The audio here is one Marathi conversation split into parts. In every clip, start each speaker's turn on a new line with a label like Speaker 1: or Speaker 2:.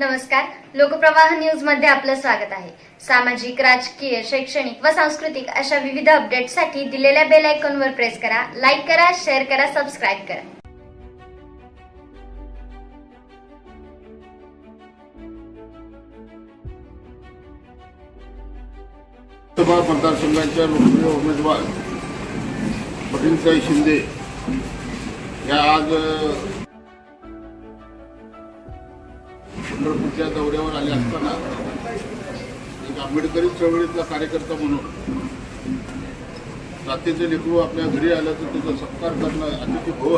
Speaker 1: नमस्कार. लोकप्रवाह न्यूजमध्ये आपलं स्वागत आहे. सामाजिक राजकीय शैक्षणिक व सांस्कृतिक अशा विविध अपडेटसाठी दिलेल्या बेल आयकॉनवर प्रेस करा लाईक करा शेअर करा सबस्क्राईब करा.
Speaker 2: लोकसभा मतदारसंघाच्या लोकप्रिय उमेदवार पटीलसाई शिंदे. या आज पंढरपूरच्या दौऱ्यावर आले असताना एक आंबेडकरी चळवळीतला कार्यकर्ता म्हणून जातीचे लेकरू आपल्या घरी आलं तर त्याचा सत्कार करणं अतिथी भव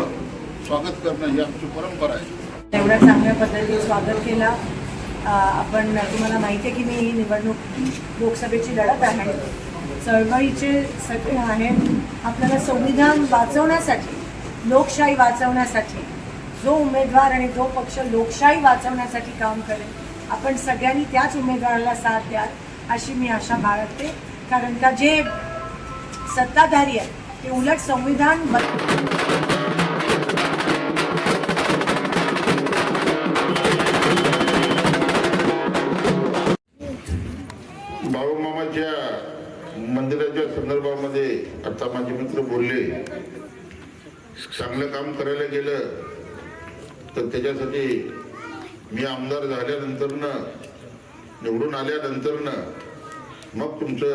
Speaker 2: स्वागत करणं ही आमची परंपरा आहे.
Speaker 3: एवढ्या चांगल्या पद्धतीने स्वागत केला. आपण तुम्हाला माहिती आहे की मी ही निवडणूक लोकसभेची लढत आहे. चळवळीचे सगळे आहेत आपल्याला संविधान वाचवण्यासाठी लोकशाही वाचवण्यासाठी जो उमेदवार आणि जो पक्ष लोकशाही वाचवण्यासाठी काम करेल आपण सगळ्यांनी त्याच उमेदवाराला साथ द्याल अशी मी आशा बाळगते. कारण का जे सत्ताधारी आहेत ते उलट संविधान बद-
Speaker 2: बाळूमामाच्या मंदिराच्या संदर्भामध्ये आता माझे मित्र बोलले चांगलं काम करायला गेलं तर त्याच्यासाठी मी आमदार झाल्यानंतरनं निवडून आल्यानंतरनं मग तुमचं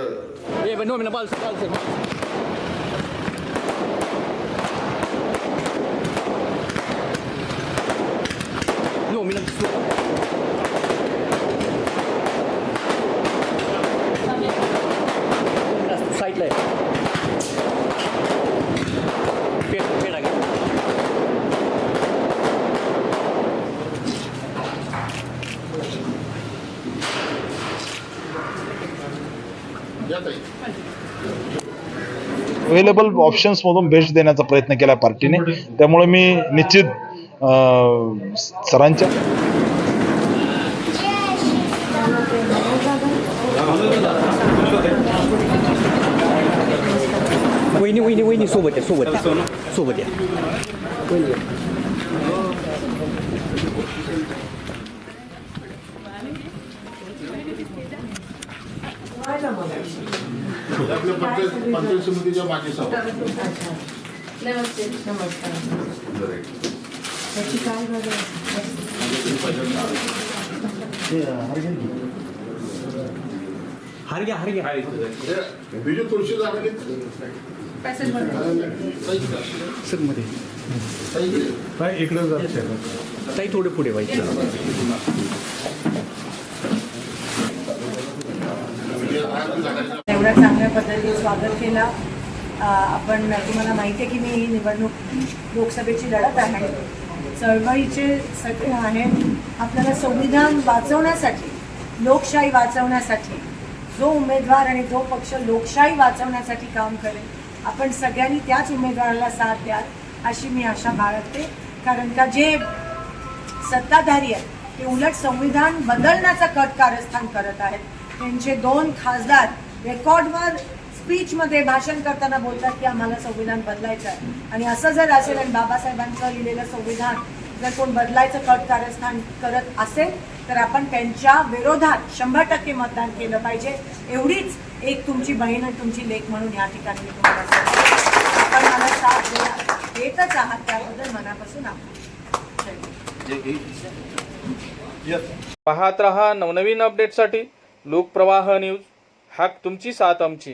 Speaker 2: या.
Speaker 4: अवेलेबल ऑप्शन्समधून बेस्ट देण्याचा प्रयत्न केला पार्टीने. त्यामुळे मी निश्चित सरांच्या
Speaker 5: वहिनी वहिनी वहिनी सोबत आहे सोबत सोबत आहे
Speaker 2: आपल्या पंचायत पंचायत समितीच्या माजी सभा
Speaker 3: नमस्ते. नमस्कार याची काय गरज आहे?
Speaker 5: हार घ्या हार घ्या
Speaker 2: बिजू तुळशी झाले
Speaker 5: सरमध्ये ताई थोडे पुढे व्हायचं
Speaker 3: एवढ्या चांगल्या पद्धतीने स्वागत केला. आपण तुम्हाला माहिती आहे की मी ही निवडणूक लोकसभेची लढत आहे. चळवळीचे सगळे आहेत आपल्याला संविधान वाचवण्यासाठी लोकशाही वाचवण्यासाठी जो उमेदवार आणि जो पक्ष लोकशाही वाचवण्यासाठी काम करेल आपण सगळ्यांनी त्याच उमेदवाराला साथ द्याल अशी मी आशा बाळगते. कारण का जे सत्ताधारी आहेत ते उलट संविधान बदलण्याचं कट कारस्थान करत आहेत. त्यांचे दोन खासदार रेकॉर्डवर स्पीचमध्ये भाषण करताना बोलतात की आम्हाला संविधान बदलायचं आहे. आणि असं जर असेल आणि बाबासाहेबांचं लिहिलेलं संविधान जर कोण बदलायचं कट कारस्थान करत असेल तर आपण त्यांच्या विरोधात शंभर टक्के मतदान केलं पाहिजे. एवढीच एक तुमची बहीण आणि तुमची लेख म्हणून या ठिकाणी मी तुम्हाला आपण मला साथ देणार. देतच आहात त्याबद्दल मनापासून आभार.
Speaker 6: पाहत रहा नवनवीन अपडेटसाठी लोकप्रवाह न्यूज हाक तुमची साथ आमची.